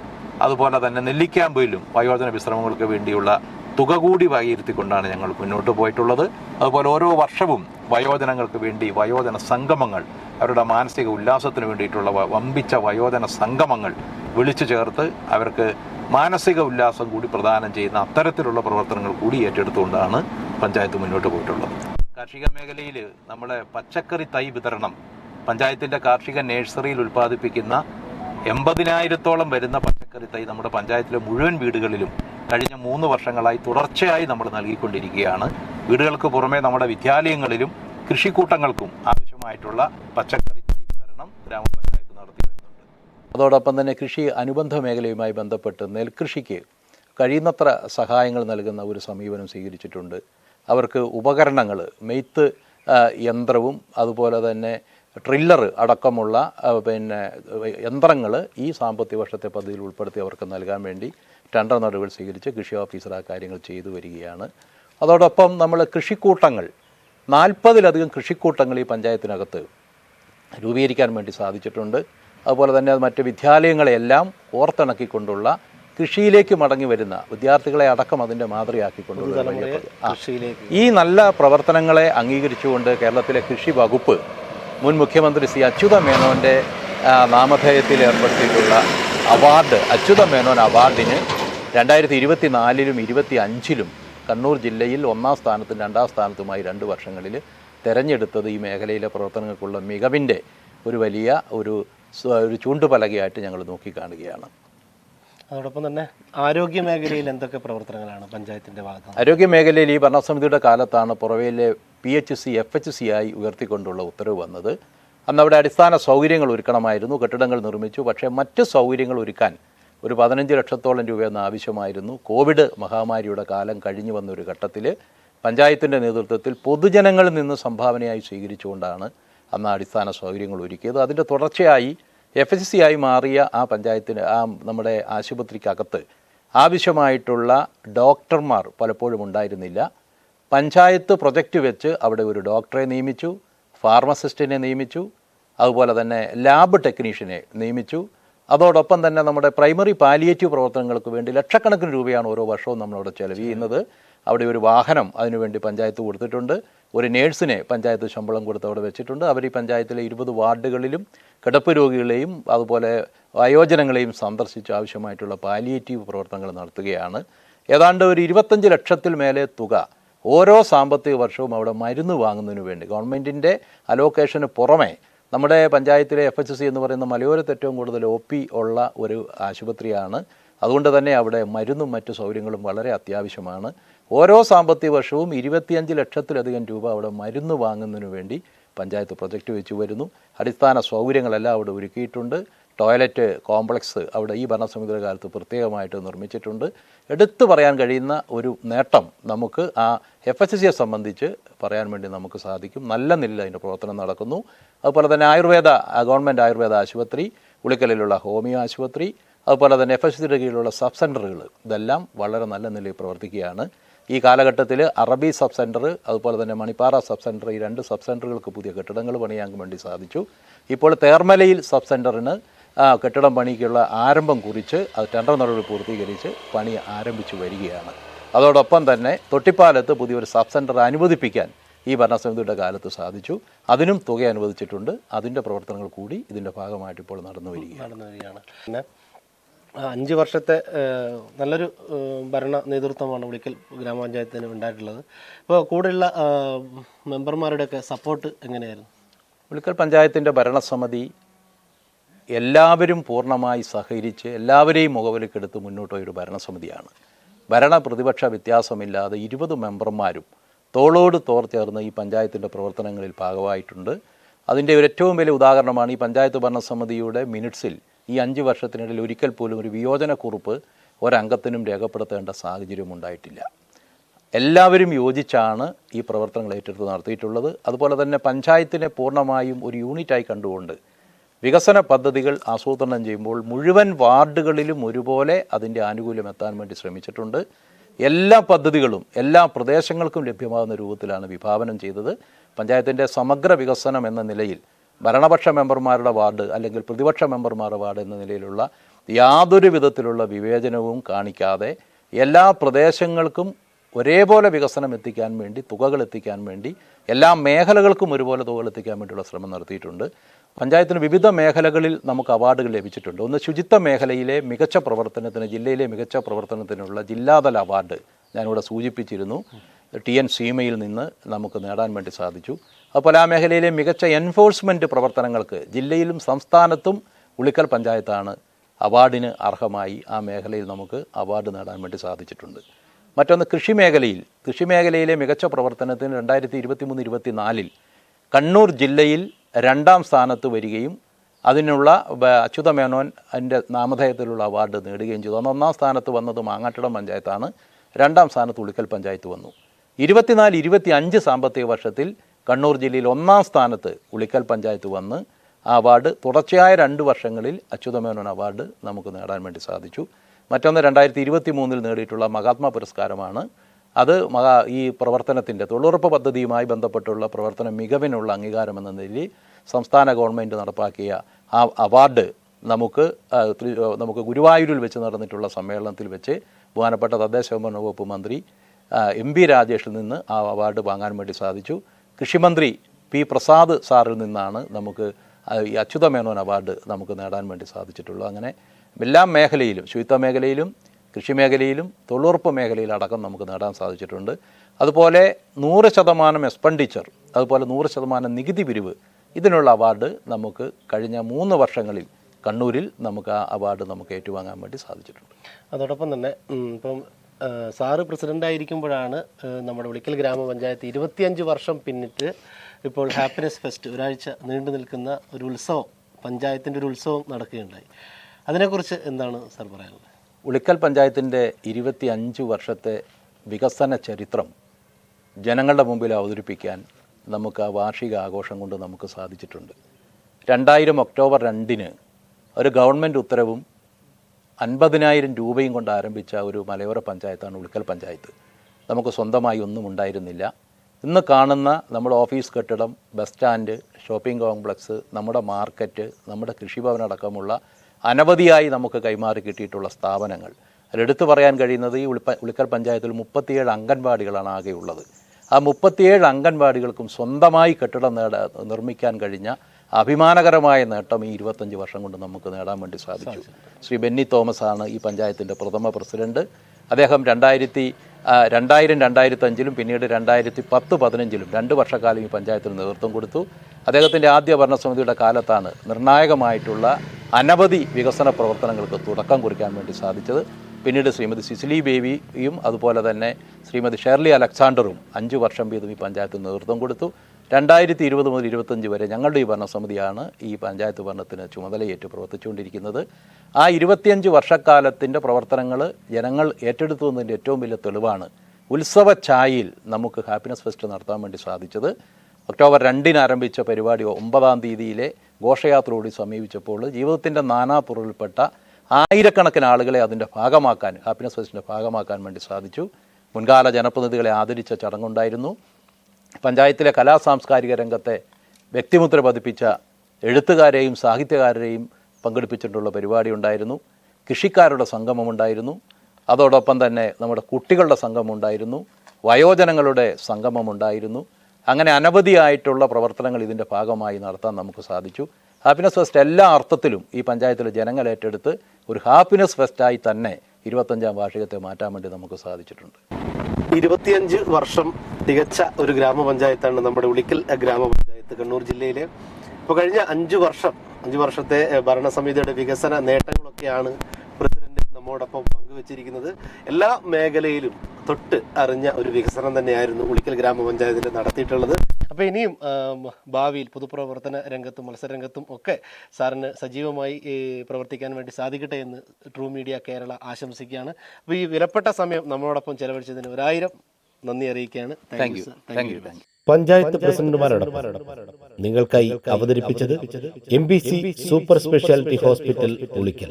അതുപോലെ തന്നെ നെല്ലിക്കാമ്പയിലും വയോജന വിശ്രമങ്ങൾക്ക് വേണ്ടിയുള്ള തുക കൂടി വകയിരുത്തിക്കൊണ്ടാണ് ഞങ്ങൾ മുന്നോട്ട് പോയിട്ടുള്ളത്. അതുപോലെ ഓരോ വർഷവും വയോജനങ്ങൾക്ക് വേണ്ടി വയോജന സംഗമങ്ങൾ അവരുടെ മാനസിക ഉല്ലാസത്തിന് വേണ്ടിയിട്ടുള്ള വമ്പിച്ച വയോജന സംഗമങ്ങൾ വിളിച്ചു ചേർത്ത് അവർക്ക് മാനസിക ഉല്ലാസം കൂടി പ്രദാനം ചെയ്യുന്ന അത്തരത്തിലുള്ള പ്രവർത്തനങ്ങൾ കൂടി ഏറ്റെടുത്തുകൊണ്ടാണ് പഞ്ചായത്ത് മുന്നോട്ട് പോയിട്ടുള്ളത്. കാർഷിക മേഖലയിൽ നമ്മളെ പച്ചക്കറി തൈ വിതരണം പഞ്ചായത്തിന്റെ കാർഷിക നഴ്സറിയിൽ ഉൽപ്പാദിപ്പിക്കുന്ന എൺപതിനായിരത്തോളം വരുന്ന പച്ചക്കറി തൈ നമ്മുടെ പഞ്ചായത്തിലെ മുഴുവൻ വീടുകളിലും കഴിഞ്ഞ മൂന്ന് വർഷങ്ങളായി തുടർച്ചയായി നമ്മൾ നൽകിക്കൊണ്ടിരിക്കുകയാണ്. വീടുകൾക്ക് പുറമെ നമ്മുടെ വിദ്യാലയങ്ങളിലും കൃഷിക്കൂട്ടങ്ങൾക്കും ആവശ്യമായിട്ടുള്ള പച്ചക്കറി തൈ വിതരണം ഗ്രാമപഞ്ചായത്ത് നടത്തി വരുന്നുണ്ട്. അതോടൊപ്പം തന്നെ കൃഷി അനുബന്ധ മേഖലയുമായി ബന്ധപ്പെട്ട് നെൽകൃഷിക്ക് കഴിയുന്നത്ര സഹായങ്ങൾ നൽകുന്ന ഒരു സമീപനം സ്വീകരിച്ചിട്ടുണ്ട്. അവർക്ക് ഉപകരണങ്ങൾ മെയ്ത്ത് യന്ത്രവും അതുപോലെ തന്നെ ട്രില്ലർ അടക്കമുള്ള പിന്നെ യന്ത്രങ്ങൾ ഈ സാമ്പത്തിക വർഷത്തെ പദ്ധതിയിൽ ഉൾപ്പെടുത്തി അവർക്ക് നൽകാൻ വേണ്ടി ടെൻഡർ നടപടികൾ സ്വീകരിച്ച് കൃഷി ഓഫീസർ ആ കാര്യങ്ങൾ ചെയ്തു വരികയാണ്. അതോടൊപ്പം നമ്മൾ കൃഷിക്കൂട്ടങ്ങൾ നാൽപ്പതിലധികം കൃഷിക്കൂട്ടങ്ങൾ ഈ പഞ്ചായത്തിനകത്ത് രൂപീകരിക്കാൻ വേണ്ടി സാധിച്ചിട്ടുണ്ട്. അതുപോലെ തന്നെ മറ്റ് വിദ്യാലയങ്ങളെല്ലാം ഓർത്തിണക്കിക്കൊണ്ടുള്ള കൃഷിയിലേക്ക് മടങ്ങി വരുന്ന വിദ്യാർത്ഥികളെ അടക്കം അതിന്റെ മാതൃകയാക്കിക്കൊണ്ട് ഈ നല്ല പ്രവർത്തനങ്ങളെ അംഗീകരിച്ചുകൊണ്ട് കേരളത്തിലെ കൃഷി വകുപ്പ് മുൻ മുഖ്യമന്ത്രി സി അച്യുത മേനോന്റെ നാമധേയത്തിൽ ഏർപ്പെടുത്തിയിട്ടുള്ള അവാർഡ് അച്യുത മേനോൻ അവാർഡിന് രണ്ടായിരത്തി ഇരുപത്തി നാലിലും ഇരുപത്തി അഞ്ചിലും കണ്ണൂർ ജില്ലയിൽ ഒന്നാം സ്ഥാനത്തും രണ്ടാം സ്ഥാനത്തുമായി രണ്ട് വർഷങ്ങളിൽ തെരഞ്ഞെടുത്തത് ഈ മേഖലയിലെ പ്രവർത്തനങ്ങൾക്കുള്ള മികവിന്റെ ഒരു വലിയ ഒരു ഒരു ചൂണ്ടുപലകയായിട്ട് ഞങ്ങൾ നോക്കിക്കാണുകയാണ്. അതോടൊപ്പം തന്നെ ആരോഗ്യ മേഖലയിൽ എന്തൊക്കെ പ്രവർത്തനങ്ങളാണ് പഞ്ചായത്തിന്റെ ഭാഗത്ത്? ആരോഗ്യ മേഖലയിൽ ഈ ഭരണസമിതിയുടെ കാലത്താണ് പുറവയിലെ P H C F H C ആയി ഉയർത്തിക്കൊണ്ടുള്ള ഉത്തരവ് വന്നത്. അന്ന് അവിടെ അടിസ്ഥാന സൗകര്യങ്ങൾ ഒരുക്കണമായിരുന്നു കെട്ടിടങ്ങൾ നിർമ്മിച്ചു. പക്ഷേ മറ്റ് സൗകര്യങ്ങൾ ഒരുക്കാൻ ഒരു പതിനഞ്ച് ലക്ഷത്തോളം രൂപയൊന്നും ആവശ്യമായിരുന്നു. കോവിഡ് മഹാമാരിയുടെ കാലം കഴിഞ്ഞു വന്ന ഒരു ഘട്ടത്തിൽ പഞ്ചായത്തിന്റെ നേതൃത്വത്തിൽ പൊതുജനങ്ങളിൽ നിന്ന് സംഭാവനയായി സ്വീകരിച്ചുകൊണ്ടാണ് അന്ന് അടിസ്ഥാന സൗകര്യങ്ങൾ ഒരുക്കിയത്. അതിന്റെ തുടർച്ചയായി എഫ് എസ് സി ആയി മാറിയ ആ പഞ്ചായത്തിന് ആ നമ്മുടെ ആശുപത്രിക്കകത്ത് ആവശ്യമായിട്ടുള്ള ഡോക്ടർമാർ പലപ്പോഴും ഉണ്ടായിരുന്നില്ല. പഞ്ചായത്ത് പ്രൊജക്റ്റ് വെച്ച് അവിടെ ഒരു ഡോക്ടറെ നിയമിച്ചു ഫാർമസിസ്റ്റിനെ നിയമിച്ചു അതുപോലെ തന്നെ ലാബ് ടെക്നീഷ്യനെ നിയമിച്ചു. അതോടൊപ്പം തന്നെ നമ്മുടെ പ്രൈമറി പാലിയേറ്റീവ് പ്രവർത്തനങ്ങൾക്ക് വേണ്ടി ലക്ഷക്കണക്കിന് രൂപയാണ് ഓരോ വർഷവും നമ്മളവിടെ ചെലവ് ചെയ്യുന്നത് അവിടെ ഒരു വാഹനം അതിനുവേണ്ടി പഞ്ചായത്ത് കൊടുത്തിട്ടുണ്ട്. ഒരു നേഴ്സിനെ പഞ്ചായത്ത് ശമ്പളം കൊടുത്ത് അവിടെ വെച്ചിട്ടുണ്ട്. അവർ ഈ പഞ്ചായത്തിലെ ഇരുപത് വാർഡുകളിലും കിടപ്പ് രോഗികളെയും അതുപോലെ വയോജനങ്ങളെയും സന്ദർശിച്ച് ആവശ്യമായിട്ടുള്ള പാലിയേറ്റീവ് പ്രവർത്തനങ്ങൾ നടത്തുകയാണ്. ഏതാണ്ട് ഒരു ഇരുപത്തഞ്ച് ലക്ഷത്തിൽ മേലെ തുക ഓരോ സാമ്പത്തിക വർഷവും അവിടെ മരുന്ന് വാങ്ങുന്നതിന് വേണ്ടി ഗവൺമെന്റിന്റെ അലോക്കേഷന് പുറമെ നമ്മുടെ പഞ്ചായത്തിലെ എഫ് എച്ച് സി എന്ന് പറയുന്ന മലയോരത്ത് ഏറ്റവും കൂടുതൽ ഒ പി ഉള്ള ഒരു ആശുപത്രിയാണ്. അതുകൊണ്ട് തന്നെ അവിടെ മരുന്നും മറ്റു സൗകര്യങ്ങളും വളരെ അത്യാവശ്യമാണ്. ഓരോ സാമ്പത്തിക വർഷവും ഇരുപത്തിയഞ്ച് ലക്ഷത്തിലധികം രൂപ അവിടെ മരുന്ന് വാങ്ങുന്നതിന് വേണ്ടി പഞ്ചായത്ത് പ്രൊജക്റ്റ് വെച്ച് വരുന്നു. അടിസ്ഥാന സൗകര്യങ്ങളെല്ലാം അവിടെ ഒരുക്കിയിട്ടുണ്ട്. ടോയ്ലറ്റ് കോംപ്ലക്സ് അവിടെ ഈ ഭരണസമിതിയുടെ കാലത്ത് പ്രത്യേകമായിട്ട് നിർമ്മിച്ചിട്ടുണ്ട്. എടുത്തു പറയാൻ കഴിയുന്ന ഒരു നേട്ടം നമുക്ക് ആ എഫ് എസ് സിയെ സംബന്ധിച്ച് പറയാൻ വേണ്ടി നമുക്ക് സാധിക്കും. നല്ല നിലയിൽ അതിന്റെ പ്രവർത്തനം നടക്കുന്നു. അതുപോലെ തന്നെ ആയുർവേദ ഗവൺമെന്റ് ആയുർവേദ ആശുപത്രി ഉളിക്കലിലുള്ള ഹോമിയോ ആശുപത്രി അതുപോലെ തന്നെ എഫ് എസ് സിയുടെ കീഴിലുള്ള സബ് സെന്ററുകൾ ഇതെല്ലാം വളരെ നല്ല നിലയിൽ പ്രവർത്തിക്കുകയാണ്. ഈ കാലഘട്ടത്തിൽ അറബി സബ് സെന്റർ അതുപോലെ തന്നെ മണിപ്പാറ സബ് സെന്റർ ഈ രണ്ട് സബ് സെന്ററുകൾക്ക് പുതിയ കെട്ടിടങ്ങൾ പണിയാൻ വേണ്ടി സാധിച്ചു. ഇപ്പോൾ തേർമലയിൽ സബ് സെന്ററിന് കെട്ടിടം പണിക്കുള്ള ആരംഭം കുറിച്ച് അത് ടെൻഡർ നടപടി പൂർത്തീകരിച്ച് പണി ആരംഭിച്ചു വരികയാണ്. അതോടൊപ്പം തന്നെ തൊട്ടിപ്പാലത്ത് പുതിയൊരു സബ് സെന്റർ അനുവദിപ്പിക്കാൻ ഈ ഭരണസമിതിയുടെ കാലത്ത് സാധിച്ചു. അതിനും തുക അനുവദിച്ചിട്ടുണ്ട്. അതിന്റെ പ്രവർത്തനങ്ങൾ കൂടി ഇതിന്റെ ഭാഗമായിട്ട് ഇപ്പോൾ നടന്നു വരികയാണ് നടന്നു വരികയാണ് പിന്നെ ആ, അഞ്ച് വർഷത്തെ നല്ലൊരു ഭരണ നേതൃത്വമാണ് വിളിക്കൽ ഗ്രാമപഞ്ചായത്തിന് ഉണ്ടായിട്ടുള്ളത്. ഇപ്പോൾ കൂടെയുള്ള മെമ്പർമാരുടെയൊക്കെ സപ്പോർട്ട് എങ്ങനെയായിരുന്നു? വിളിക്കൽ പഞ്ചായത്തിന്റെ ഭരണസമിതി എല്ലാവരും പൂർണമായി സഹകരിച്ച് എല്ലാവരെയും മുഖവിലക്കെടുത്ത് മുന്നോട്ട് ഒരു ഭരണസമിതിയാണ്. ഭരണ പ്രതിപക്ഷ വ്യത്യാസമില്ലാതെ ഇരുപത് മെമ്പർമാരും തോളോട് തോർ ചേർന്ന് ഈ പഞ്ചായത്തിന്റെ പ്രവർത്തനങ്ങളിൽ ഭാഗമായിട്ടുണ്ട്. അതിന്റെ ഒരു ഏറ്റവും വലിയ ഉദാഹരണമാണ് ഈ പഞ്ചായത്ത് ഭരണസമിതിയുടെ മിനിറ്റ്സിൽ ഈ അഞ്ച് വർഷത്തിനിടയിൽ ഒരിക്കൽ പോലും ഒരു വിയോജനക്കുറിപ്പ് ഒരംഗത്തിനും രേഖപ്പെടുത്തേണ്ട സാഹചര്യം ഉണ്ടായിട്ടില്ല. എല്ലാവരും യോജിച്ചാണ് ഈ പ്രവർത്തനങ്ങൾ ഏറ്റെടുത്ത് നടത്തിയിട്ടുള്ളത്. അതുപോലെ തന്നെ പഞ്ചായത്തിനെ പൂർണമായും ഒരു യൂണിറ്റായി കണ്ടുകൊണ്ട് വികസന പദ്ധതികൾ ആസൂത്രണം ചെയ്യുമ്പോൾ മുഴുവൻ വാർഡുകളിലും ഒരുപോലെ അതിന്റെ ആനുകൂല്യം എത്താൻ വേണ്ടി ശ്രമിച്ചിട്ടുണ്ട്. എല്ലാ പദ്ധതികളും എല്ലാ പ്രദേശങ്ങൾക്കും ലഭ്യമാകുന്ന രൂപത്തിലാണ് വിഭാവനം ചെയ്തത്. പഞ്ചായത്തിന്റെ സമഗ്ര വികസനം എന്ന നിലയിൽ ഭരണപക്ഷ മെമ്പർമാരുടെ വാർഡ് അല്ലെങ്കിൽ പ്രതിപക്ഷ മെമ്പർമാരുടെ വാർഡ് എന്ന നിലയിലുള്ള യാതൊരു വിധത്തിലുള്ള വിവേചനവും കാണിക്കാതെ എല്ലാ പ്രദേശങ്ങൾക്കും ഒരേപോലെ വികസനം എത്തിക്കാൻ വേണ്ടി തുകകൾ എത്തിക്കാൻ വേണ്ടി എല്ലാ മേഖലകൾക്കും ഒരുപോലെ തുകകൾ എത്തിക്കാൻ വേണ്ടിയുള്ള ശ്രമം നടത്തിയിട്ടുണ്ട്. പഞ്ചായത്തിന് വിവിധ മേഖലകളിൽ നമുക്ക് അവാർഡുകൾ ലഭിച്ചിട്ടുണ്ട്. ഒന്ന് ശുചിത്വ മേഖലയിലെ മികച്ച പ്രവർത്തനത്തിന് ജില്ലയിലെ മികച്ച പ്രവർത്തനത്തിനുള്ള ജില്ലാതല അവാർഡ് ഞാനിവിടെ സൂചിപ്പിച്ചിരുന്നു. ടി എൻ സീമയിൽ നിന്ന് നമുക്ക് നേടാൻ വേണ്ടി സാധിച്ചു. അപ്പോൾ ആ മേഖലയിലെ മികച്ച എൻഫോഴ്സ്മെന്റ് പ്രവർത്തനങ്ങൾക്ക് ജില്ലയിലും സംസ്ഥാനത്തും ഉളിക്കൽ പഞ്ചായത്താണ് അവാർഡിന് അർഹമായി ആ മേഖലയിൽ നമുക്ക് അവാർഡ് നേടാൻ വേണ്ടി സാധിച്ചിട്ടുണ്ട്. മറ്റൊന്ന് കൃഷി മേഖലയിൽ കൃഷി മേഖലയിലെ മികച്ച പ്രവർത്തനത്തിന് രണ്ടായിരത്തി ഇരുപത്തി മൂന്ന് ഇരുപത്തി നാലിൽ കണ്ണൂർ ജില്ലയിൽ രണ്ടാം സ്ഥാനത്ത് വരികയും അതിനുള്ള അച്യുത മേനോൻ അതിന്റെ നാമധേയത്തിലുള്ള അവാർഡ് നേടുകയും ചെയ്തു. അന്ന് ഒന്നാം സ്ഥാനത്ത് വന്നത് മാങ്ങാട്ടിടം പഞ്ചായത്താണ്. രണ്ടാം സ്ഥാനത്ത് ഉളിക്കൽ പഞ്ചായത്ത് വന്നു. ഇരുപത്തിനാല് ഇരുപത്തി അഞ്ച് സാമ്പത്തിക വർഷത്തിൽ കണ്ണൂർ ജില്ലയിൽ ഒന്നാം സ്ഥാനത്ത് ഉളിക്കൽ പഞ്ചായത്ത് വന്ന് ആ അവാർഡ് തുടർച്ചയായ രണ്ട് വർഷങ്ങളിൽ അച്യുതമേനോൻ അവാർഡ് നമുക്ക് നേടാൻ വേണ്ടി സാധിച്ചു. മറ്റൊന്ന് രണ്ടായിരത്തി ഇരുപത്തി മൂന്നിൽ നേടിയിട്ടുള്ള മഹാത്മാ പുരസ്കാരമാണ്. അത് മഹാ ഈ പ്രവർത്തനത്തിന്റെ തൊഴിലുറപ്പ് പദ്ധതിയുമായി ബന്ധപ്പെട്ടുള്ള പ്രവർത്തന മികവിനുള്ള അംഗീകാരം എന്ന നിലയിൽ സംസ്ഥാന ഗവൺമെന്റ് നടപ്പാക്കിയ ആ അവാർഡ് നമുക്ക് നമുക്ക് ഗുരുവായൂരിൽ വെച്ച് നടന്നിട്ടുള്ള സമ്മേളനത്തിൽ വെച്ച് ബഹുമാനപ്പെട്ട തദ്ദേശ വകുപ്പ് മന്ത്രി എം പി രാജേഷിൽ നിന്ന് ആ അവാർഡ് വാങ്ങാൻ വേണ്ടി സാധിച്ചു. കൃഷിമന്ത്രി പി പ്രസാദ് സാറിൽ നിന്നാണ് നമുക്ക് ഈ അച്യുത മേനോൻ അവാർഡ് നമുക്ക് നേടാൻ വേണ്ടി സാധിച്ചിട്ടുള്ളൂ അങ്ങനെ എല്ലാ മേഖലയിലും ശുചിത്വ മേഖലയിലും കൃഷി മേഖലയിലും തൊഴിലുറപ്പ് മേഖലയിലടക്കം നമുക്ക് നേടാൻ സാധിച്ചിട്ടുണ്ട്. അതുപോലെ നൂറ് ശതമാനം എക്സ്പെൻഡിച്ചർ അതുപോലെ നൂറ് ശതമാനം നികുതി പിരിവ് ഇതിനുള്ള അവാർഡ് നമുക്ക് കഴിഞ്ഞ മൂന്ന് വർഷങ്ങളിൽ കണ്ണൂരിൽ നമുക്ക് ആ അവാർഡ് നമുക്ക് ഏറ്റുവാങ്ങാൻ വേണ്ടി സാധിച്ചിട്ടുണ്ട്. അതോടൊപ്പം തന്നെ ഇപ്പം സാറ് ആ, നമ്മുടെ വിളിക്കൽ ഗ്രാമപഞ്ചായത്ത് ഇരുപത്തിയഞ്ച് വർഷം പിന്നിട്ട് ഇപ്പോൾ ഹാപ്പിനെസ് ഫെസ്റ്റ് ഒരാഴ്ച നീണ്ടു നിൽക്കുന്ന ഒരു ഉത്സവം പഞ്ചായത്തിന്റെ ഒരു ഉത്സവം നടക്കുകയുണ്ടായി. അതിനെക്കുറിച്ച് എന്താണ് സാർ പറയാനുള്ളത്? ഉളിക്കൽ പഞ്ചായത്തിന്റെ ഇരുപത്തി അഞ്ച് വർഷത്തെ വികസന ചരിത്രം ജനങ്ങളുടെ മുമ്പിൽ അവതരിപ്പിക്കാൻ നമുക്ക് ആ വാർഷിക ആഘോഷം കൊണ്ട് നമുക്ക് സാധിച്ചിട്ടുണ്ട്. രണ്ടായിരം ഒക്ടോബർ രണ്ടിന് ഒരു ഗവൺമെന്റ് ഉത്തരവും അൻപതിനായിരം രൂപയും കൊണ്ട് ആരംഭിച്ച ഒരു മലയോര പഞ്ചായത്താണ് ഉളിക്കൽ പഞ്ചായത്ത്. നമുക്ക് സ്വന്തമായി ഒന്നും ഉണ്ടായിരുന്നില്ല. ഇന്ന് കാണുന്ന നമ്മുടെ ഓഫീസ് കെട്ടിടം ബസ് സ്റ്റാൻഡ് ഷോപ്പിംഗ് കോംപ്ലക്സ് നമ്മുടെ മാർക്കറ്റ് നമ്മുടെ കൃഷിഭവൻ അടക്കമുള്ള അനവധിയായി നമുക്ക് കൈമാറി കിട്ടിയിട്ടുള്ള സ്ഥാപനങ്ങൾ. അതിലെടുത്തു പറയാൻ കഴിയുന്നത് ഈ ഉളിപ്പ ഉളിക്കൽ പഞ്ചായത്തിൽ മുപ്പത്തിയേഴ് അംഗൻവാടികളാണ് ആകെയുള്ളത്. ആ മുപ്പത്തിയേഴ് അംഗൻവാടികൾക്കും സ്വന്തമായി കെട്ടിടം നിർമ്മിക്കാൻ കഴിഞ്ഞ അഭിമാനകരമായ നേട്ടം ഈ ഇരുപത്തഞ്ച് വർഷം കൊണ്ട് നമുക്ക് നേടാൻ വേണ്ടി സാധിച്ചു. ശ്രീ ബെന്നി തോമസ് ആണ് ഈ പഞ്ചായത്തിന്റെ പ്രഥമ പ്രസിഡന്റ്. അദ്ദേഹം രണ്ടായിരത്തി രണ്ടായിരം രണ്ടായിരത്തി അഞ്ചിലും പിന്നീട് രണ്ടായിരത്തി പത്ത് പതിനഞ്ചിലും രണ്ട് വർഷക്കാലം ഈ പഞ്ചായത്തിന് നേതൃത്വം കൊടുത്തു. അദ്ദേഹത്തിന്റെ ആദ്യ ഭരണസമിതിയുടെ കാലത്താണ് നിർണായകമായിട്ടുള്ള അനവധി വികസന പ്രവർത്തനങ്ങൾക്ക് തുടക്കം കുറിക്കാൻ വേണ്ടി സാധിച്ചത്. പിന്നീട് ശ്രീമതി സിസിലി ബേബിയും അതുപോലെ തന്നെ ശ്രീമതി ഷേർലി അലക്സാണ്ടറും അഞ്ച് വർഷം വീതം ഈ പഞ്ചായത്തിന് നേതൃത്വം കൊടുത്തു. രണ്ടായിരത്തി ഇരുപത് മുതൽ ഇരുപത്തഞ്ച് വരെ ഞങ്ങളുടെ ഈ ഭരണസമിതിയാണ് ഈ പഞ്ചായത്ത് ഭരണത്തിന് ചുമതലയേറ്റ് പ്രവർത്തിച്ചുകൊണ്ടിരിക്കുന്നത്. ആ ഇരുപത്തിയഞ്ച് വർഷക്കാലത്തിന്റെ പ്രവർത്തനങ്ങൾ ജനങ്ങൾ ഏറ്റെടുത്തു എന്നതിന്റെ ഏറ്റവും വലിയ തെളിവാണ് ഉത്സവ ചായയിൽ നമുക്ക് ഹാപ്പിനെസ് ഫെസ്റ്റ് നടത്താൻ വേണ്ടി സാധിച്ചത്. ഒക്ടോബർ രണ്ടിന് ആരംഭിച്ച പരിപാടി ഒമ്പതാം തീയതിയിലെ ഘോഷയാത്രയോട് സമീപിച്ചപ്പോൾ ജീവിതത്തിന്റെ നാനാതുറയിൽപ്പെട്ട ആയിരക്കണക്കിന് ആളുകളെ അതിന്റെ ഭാഗമാക്കാൻ ഹാപ്പിനെസ് ഫെസ്റ്റിന്റെ ഭാഗമാക്കാൻ വേണ്ടി സാധിച്ചു. മുൻകാല ജനപ്രതിനിധികളെ ആദരിച്ച ചടങ്ങുണ്ടായിരുന്നു. പഞ്ചായത്തിലെ കലാ സാംസ്കാരിക രംഗത്തെ വ്യക്തിമുദ്ര പതിപ്പിച്ച എഴുത്തുകാരെയും സാഹിത്യകാരെയും പങ്കെടുപ്പിച്ചിട്ടുള്ള പരിപാടി ഉണ്ടായിരുന്നു. കൃഷിക്കാരുടെ സംഗമമുണ്ടായിരുന്നു അതോടൊപ്പം തന്നെ നമ്മുടെ കുട്ടികളുടെ സംഗമമുണ്ടായിരുന്നു വയോജനങ്ങളുടെ സംഗമം ഉണ്ടായിരുന്നു. അങ്ങനെ അനവധിയായിട്ടുള്ള പ്രവർത്തനങ്ങൾ ഇതിന്റെ ഭാഗമായി നടത്താൻ നമുക്ക് സാധിച്ചു. ഹാപ്പിനെസ് ഫെസ്റ്റ് എല്ലാ അർത്ഥത്തിലും ഈ പഞ്ചായത്തിലെ ജനങ്ങൾ ഏറ്റെടുത്ത് ഒരു ഹാപ്പിനെസ് ഫെസ്റ്റായി തന്നെ ഇരുപത്തഞ്ചാം വാർഷികത്തെ മാറ്റാൻ വേണ്ടി നമുക്ക് സാധിച്ചിട്ടുണ്ട്. ഇരുപത്തിയഞ്ച് വർഷം തികച്ച ഒരു ഗ്രാമപഞ്ചായത്താണ് നമ്മുടെ ഉളിക്കൽ ഗ്രാമപഞ്ചായത്ത് കണ്ണൂർ ജില്ലയിലെ. ഇപ്പോൾ കഴിഞ്ഞ അഞ്ചു വർഷം അഞ്ചു വർഷത്തെ ഭരണസമിതിയുടെ വികസന നേട്ടങ്ങളൊക്കെയാണ് പ്രസിഡന്റ് നമ്മോടൊപ്പം പങ്കുവച്ചിരിക്കുന്നത്. എല്ലാ മേഖലയിലും തൊട്ട് അറിഞ്ഞ ഒരു വികസനം തന്നെയായിരുന്നു ഉളിക്കൽ ഗ്രാമപഞ്ചായത്തിൽ നടത്തിയിട്ടുള്ളത്. അപ്പോൾ ഇനിയും ഭാവിയിൽ പൊതുപ്രവർത്തന രംഗത്തും മത്സരരംഗത്തും ഒക്കെ സാറിന് സജീവമായി ഈ, പ്രവർത്തിക്കാൻ വേണ്ടി സാധിക്കട്ടെ എന്ന് ട്രൂ മീഡിയ കേരള ആശംസിക്കുകയാണ്. അപ്പോൾ ഈ വിലപ്പെട്ട സമയം നമ്മളോടൊപ്പം ചെലവഴിച്ചതിന് ഒരായിരം നന്ദി അറിയിക്കുകയാണ്. Thank you thank you thank you panchayat പ്രസിഡന്റുമാരോടൊപ്പം നിങ്ങൾക്കായി അവതരിപ്പിച്ചത് M B C super speciality hospital Ulikkal.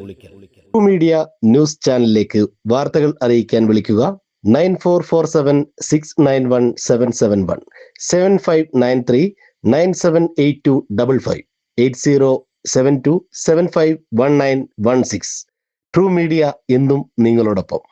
Media news ചാനലിലേക്ക് വാർത്തകൾ അറിയിക്കാൻ വിളിക്കുക. nine four four seven six nine one seven seven one seven five nine three nine seven eight two double five eight zero seven two seven five one nine one six True Media എന്നും നിങ്ങളോടൊപ്പം